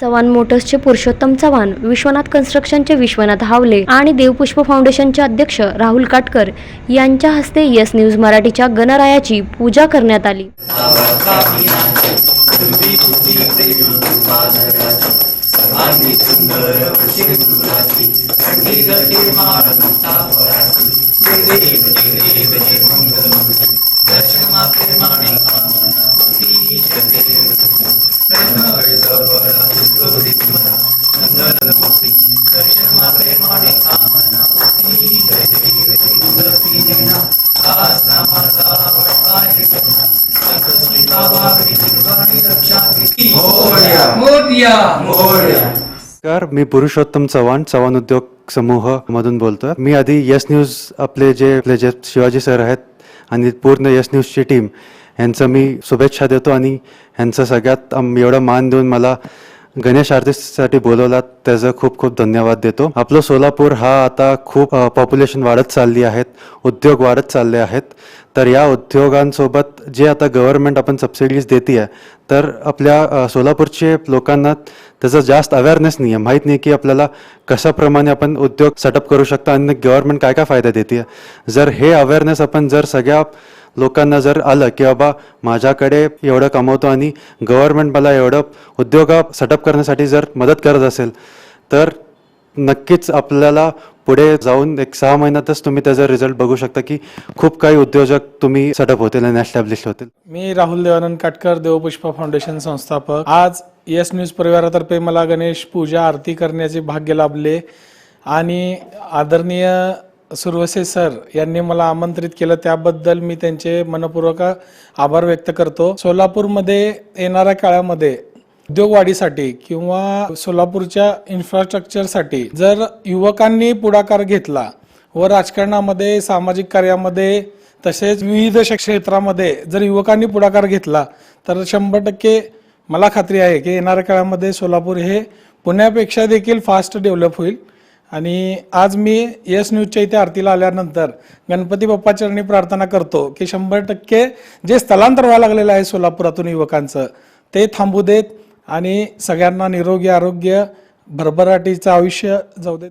चव्हाण मोटर्सचे पुरुषोत्तम चव्हाण विश्वनाथ कन्स्ट्रक्शनचे विश्वनाथ हावले आणि देवपुष्प फाउंडेशनचे अध्यक्ष राहुल काटकर यांच्या हस्ते यस न्यूज मराठीच्या गणरायाची पूजा करण्यात आली. सुंदर नमस्कार मी पुरुषोत्तम चव्हाण चव्हाण उद्योग समूह मधून बोलतोय. मी आधी यस न्यूज आपले जे आपले जे शिवाजी सर आहेत आणि पूर्ण यस न्यूजची टीम यांचं मी शुभेच्छा देतो आणि यांचं सगळ्यात एवढं मान देऊन मला गणेश आरतीसाठी बोलवलात त्याचं खूप खूप धन्यवाद देतो. आपलं सोलापूर हा आता खूप पॉप्युलेशन वाढत चालली आहेत उद्योग वाढत चालले आहेत. तर या उद्योगांसोबत जे आता गव्हर्नमेंट आपण सबसिडीज देते आहे तर आपल्या सोलापूरचे लोकांना त्याचं जास्त अवेअरनेस नाही आहे माहीत नाही की आपल्याला कशाप्रमाणे आपण उद्योग सेटअप करू शकता आणि गव्हर्नमेंट काय काय फायदा देते जर हे अवेअरनेस आपण जर सगळ्या लोकांना जर आलं की बाबा माझ्याकडे एवढं कमवतो आणि गव्हर्नमेंट मला एवढं उद्योग सेटअप करण्यासाठी जर मदत करत असेल तर नक्कीच आपल्याला पुढे जाऊन एक सहा महिन्यातच तुम्ही त्याचा रिझल्ट बघू शकता की खूप काही उद्योजक तुम्ही सेटअप होतील आणि एस्टॅब्लिश होतील. मी राहुल देवानंद काटकर देवपुष्पा फाउंडेशन संस्थापक. आज येस न्यूज परिवारातर्फे मला गणेश पूजा आरती करण्याचे भाग्य लाभले. आणि आदरणीय सुरवसे सर यांनी मला आमंत्रित केलं. त्याबद्दल मी त्यांचे मनपूर्वक आभार व्यक्त करतो. सोलापूरमध्ये येणाऱ्या काळामध्ये उद्योगवाढीसाठी किंवा सोलापूरच्या इन्फ्रास्ट्रक्चरसाठी जर युवकांनी पुढाकार घेतला व राजकारणामध्ये सामाजिक कार्यामध्ये तसेच विविध क्षेत्रामध्ये जर युवकांनी पुढाकार घेतला तर शंभर टक्के मला खात्री आहे की येणाऱ्या काळामध्ये सोलापूर हे पुण्यापेक्षा देखील फास्ट डेव्हलप होईल. आणि आज मी यस न्यूजच्या इथे आरतीला आल्यानंतर गणपती बाप्पा चरणी प्रार्थना करतो की शंभर टक्के जे स्थलांतर व्हायला लागलेलं आहे सोलापुरातून युवकांचं ते थांबू देत आणि सगळ्यांना निरोगी आरोग्य भरभराटीचं आयुष्य जाऊ देत.